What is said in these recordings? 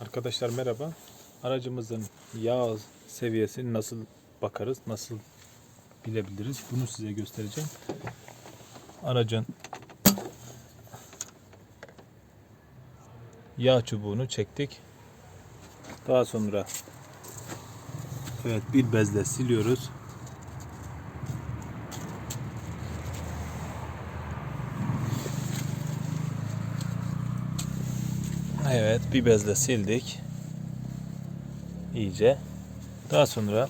Arkadaşlar merhaba. Aracımızın yağ seviyesini nasıl bakarız, nasıl bilebiliriz? Bunu size göstereceğim. Aracın yağ çubuğunu çektik. Daha sonra evet bir bezle siliyoruz. Evet bir bezle sildik. İyice. Daha sonra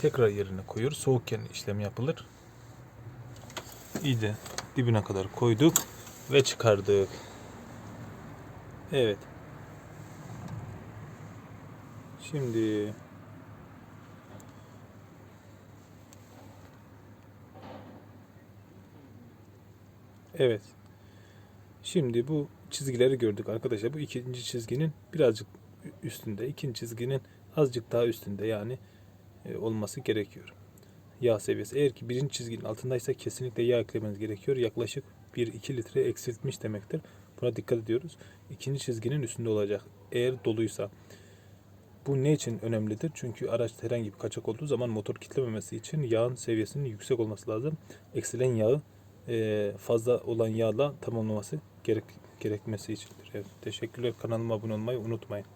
tekrar yerine koyuyoruz. Soğukken işlem yapılır. İyice dibine kadar koyduk ve çıkardık. Evet. Şimdi Evet. Şimdi bu çizgileri gördük arkadaşlar. Bu ikinci çizginin birazcık üstünde, ikinci çizginin azıcık daha üstünde yani e, olması gerekiyor. Yağ seviyesi. Eğer ki birinci çizginin altındaysa kesinlikle yağ eklemeniz gerekiyor. Yaklaşık 1-2 litre eksiltmiş demektir. Buna dikkat ediyoruz. İkinci çizginin üstünde olacak. Eğer doluysa. Bu ne için önemlidir? Çünkü araçta herhangi bir kaçak olduğu zaman motor kitlememesi için yağın seviyesinin yüksek olması lazım. Eksilen yağı e, fazla olan yağla tamamlaması gerek, gerekmesi içindir. Evet, teşekkürler. Kanalıma abone olmayı unutmayın.